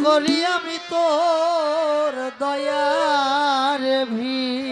করি আমি তোর দয়ার ভি